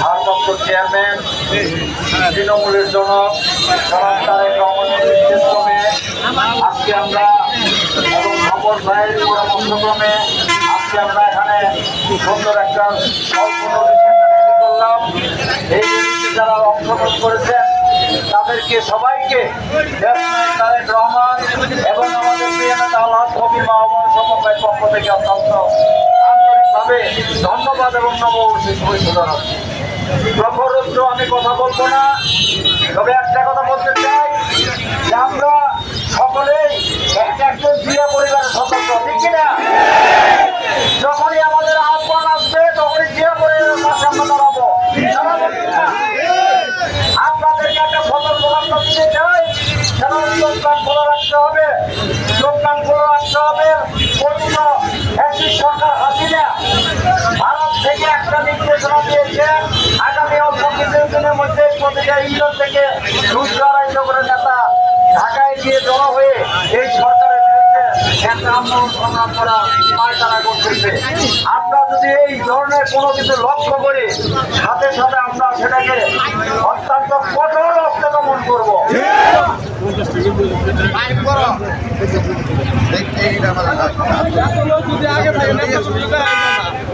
ভারপ্রাপ্ত চেয়ারম্যান তৃণমূলের জনক জনাব তারেক রহমানের আজকে আমরা এবং আজকে আমরা এখানে সুন্দর একটা করলাম। এই যারা অংশগ্রহণ করেছেন, তাদেরকে সবাইকে তারেক রহমান এবং আমাদের প্রিয়ানাথ আল্লাহ কবি মাহমুদ সমবায়ের পক্ষ থেকে অত্যন্ত আন্তরিকভাবে ধন্যবাদ এবং নববর্ষের শুভেচ্ছা জানাচ্ছি প্রখরত্ব আমি কথা বলব না, তবে একটা কথা বলতে চাই যে আমরা সকলেই এক একজন জিয়া পরিবারের সদস্য, ঠিক কিনা যখনই আমাদের আহ্বান আসবে, তখনই জিয়া পরিবারের পাশে আমরা দাঁড়াবো? আপনাদেরকে একটা সতর্কবার্তা দিতে চাই। কারণ চোখ খোলা রাখতে হবে চোখ কান খোলা রাখতে হবে। অন্য একটি সরকার হাসিনা। থেকে একটা নির্দেশনা দিয়েছেন আগামী অল্প কিছু দিনের মধ্যে প্রতিটা ইন্দোর থেকে দুশো আড়াইশো করে নেতা ঢাকায় গিয়ে জড়ো হয়ে এই সরকারের বিরুদ্ধে একটা আন্দোলন সংগ্রাম করা পায়তারা করতেছে। আমরা যদি এই ধরনের কোনো কিছু লক্ষ্য করি সাথে সাথে আমরা সেটাকে অত্যন্ত কঠোর অস্ত্র দমন করব।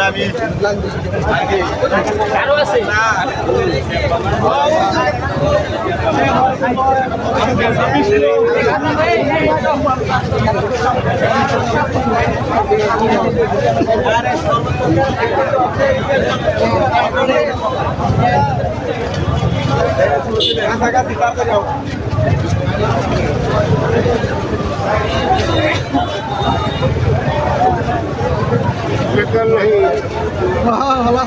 বিষয়ে আমি কাছাকাছি তাড়াতাড়ি সবার